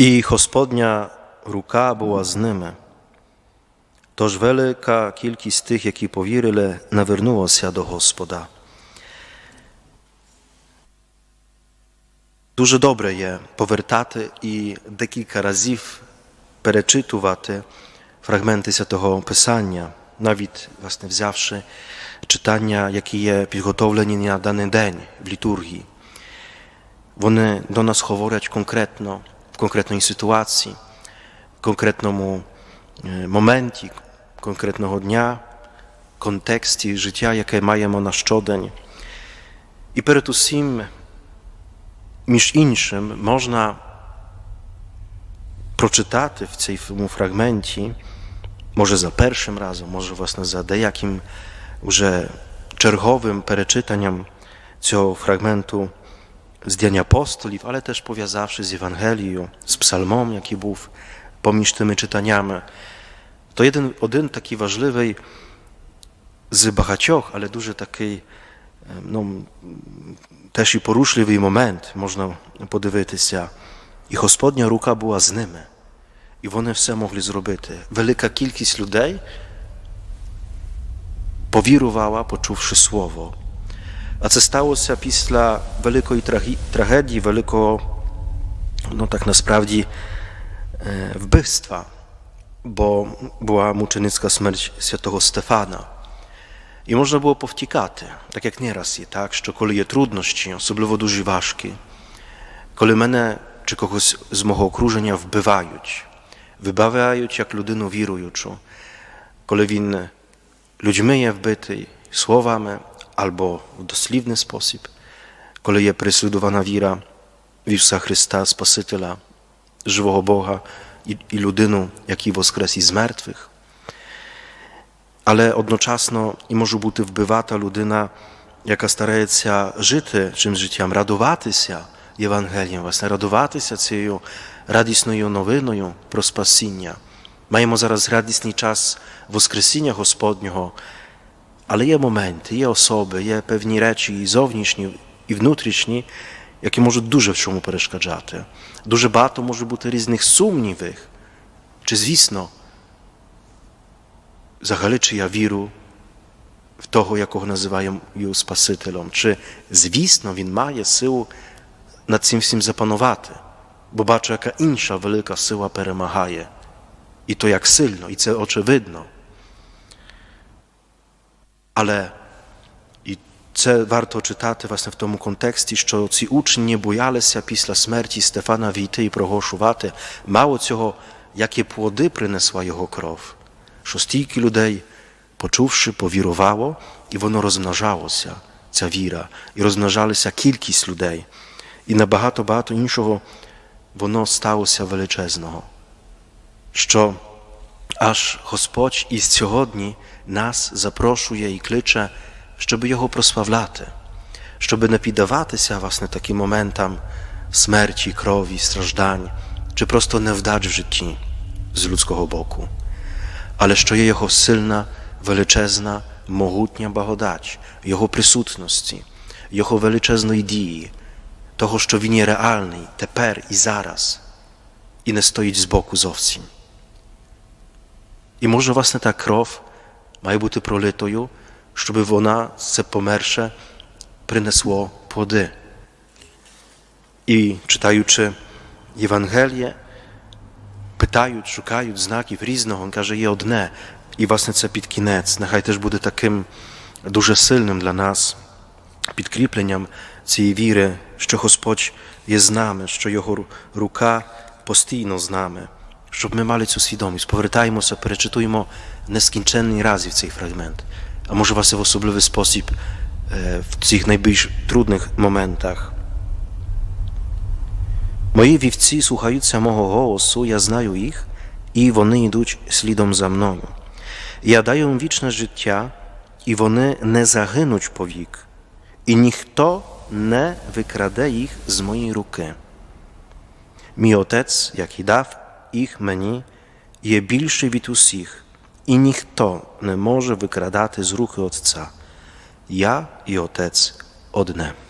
I hospodnia ruka była z nimi. Toż wielka kilki z tych, jakie powirile, nawrnuło się do hospoda. Dużo dobre je powertaty i de kilka razy przeczytuwaty fragmenty z tego pisania, nawet właśnie wziąwszy czytania, jakie je przygotowane na dany dzień w liturgii. One do nas mówią konkretno, konkretnej sytuacji, konkretnemu e, momenti, konkretnego dnia, kontekście życia, jakie mają na szczodeń. I przed wszystkim, niż innym, można przeczytać w tym fragmencie, może za pierwszym razem, może właśnie za de jakim, że czerchowym przeczytaniem tego fragmentu, z Dzień Apostolów, ale też powiązawszy z Ewangelii, z Psalmą, jaki był pomiędzy tymi czytaniami. To jeden, jeden taki ważny z Bachacioch, ale duży taki no, też i poruszliwy moment, można podywyty się. I gospodnia ruka była z nimi. I one wszystko mogli zrobić. Wielka kilkis ludzi powirowała, poczuwszy słowo a co stało się pisla wielkiej tragedii, wielko, no tak na sprawdzi, e, bo była muczynicka śmierć świętego Stefana. I można było powtikać, tak jak nieraz je, tak, że kiedy jest trudności, osobliwo duże ważki, kiedy mnie czy kogoś z mojego okrużenia wbywają, jak ludynu wirującą, kiedy win ludźmi je wbyty, słowami, albo w doslівny sposób, коли є прислідувана віра в Ісуса Христа, Спасителя, живого Бога і, і людину, який воскрес із мертвих. Але одночасно і може бути вбивата людина, яка старається жити цим життям, радуватися Євангелієм, власне, радуватися цією радісною новиною про спасіння. Маємо зараз радісний час Воскресіння Господнього, але є моменти, є особи, є певні речі і зовнішні, і внутрішні, які можуть дуже в чому перешкоджати. Дуже багато може бути різних сумнівів, чи, звісно, взагалі, чи я віру в того, якого називаємо Спасителем, чи, звісно, він має силу над цим всім запанувати, бо бачу, яка інша велика сила перемагає. І то як сильно, і це очевидно але і це варто читати власне в тому контексті, що ці учні боялися після смерті Стефана війти і проголошувати. Мало цього, які плоди принесла його кров, що стільки людей, почувши, повірувало, і воно розмножалося, ця віра, і розмножалася кількість людей. І набагато багато іншого воно сталося величезного. що Аж Господь і сьогодні нас запрошує і кличе, щоб його прославляти, щоб не піддаватися власне таким моментам смерті, крові, страждань чи просто невдач в житті з людського боку, але що є його сильна, величезна, могутня благодать, його присутності, його величезної дії, того, що він є реальний тепер і зараз, і не стоїть з боку зовсім. І може, власне, та кров має бути пролитою, щоб вона це померше принесло плоди. І читаючи Євангеліє, питають, шукають знаків різного, він каже, є одне. І, власне, це під кінець. Нехай теж буде таким дуже сильним для нас підкріпленням цієї віри, що Господь є з нами, що Його рука постійно з нами. щоб ми мали цю свідомість. Повертаємося, перечитуємо нескінченні разів цей фрагмент. А може вас і в особливий спосіб е, в цих найбільш трудних моментах. Мої вівці слухаються мого голосу, я знаю їх, і вони йдуть слідом за мною. Я даю їм вічне життя, і вони не загинуть по вік, і ніхто не викраде їх з моєї руки. Мій отець, як і дав, ich meni je bilszy witus ich i njih to ne može vykradati z ruke otca. Ja i otec od nema.